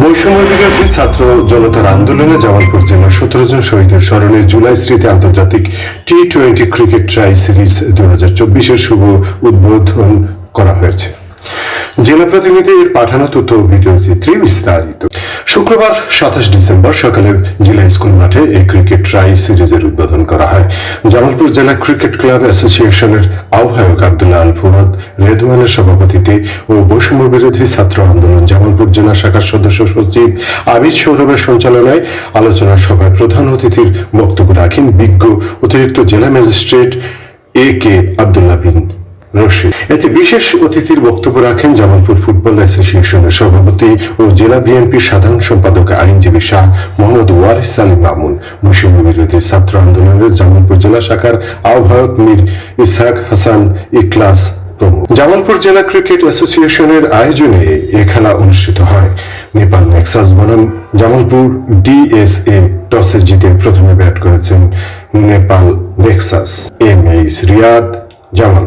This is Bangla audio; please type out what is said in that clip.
বৈষম্য ছাত্র জনতার আন্দোলনে জামালপুর জেলার সতেরো জন শহীদের স্মরণে জুলাই স্মৃতি আন্তর্জাতিক T twenty cricket tri series দু হাজার চব্বিশের শুভ উদ্বোধন করা হয়েছে। জেলা প্রতিনিধির পাঠানো তথ্য ভিডিও চিত্রে বিস্তারিত। শুক্রবার সাতাশ ডিসেম্বর সকালে জেলা স্কুল মাঠে এই ক্রিকেট ট্রাই সিরিজের উদ্বোধন করা হয়। জামালপুর জেলা ক্রিকেট ক্লাব অ্যাসোসিয়েশনের আহ্বায়ক আব্দুল্লাহ আল ফুয়াদ রেদওয়ানের সভাপতিতে ও বৈষম্য বিরোধী ছাত্র আন্দোলন জামালপুর জেলা শাখার সদস্য সচিব আবিদ সৌরভের সঞ্চালনায় আলোচনা সভায় প্রধান অতিথির বক্তব্য রাখেন বিজ্ঞ অতিরিক্ত জেলা magistrate A K Abdullah bin Rashid. এতে বিশেষ অতিথির বক্তব্য রাখেন জামালপুর ফুটবল অ্যাসোসিয়েশনের সভাপতি ও জেলা বিএনপির সাধারণ সম্পাদক আইনজীবী শাহ মোহাম্মদ ওয়ারিস আলী মামুন বৈষম্য বিরোধী ছাত্র আন্দোলনের জামালপুর জেলা শাখার আহ্বায়ক মীর ইসহাক হাসান ইকলাস জামালপুর জেলা ক্রিকেট অ্যাসোসিয়েশনের আয়োজনে এ খেলা অনুষ্ঠিত হয়। নেপাল নেক্সাস বনাম জামালপুর ডিএসএ টসে জিতে প্রথমে ব্যাট করেছেন Nepal nexus. M H Riyad Jamal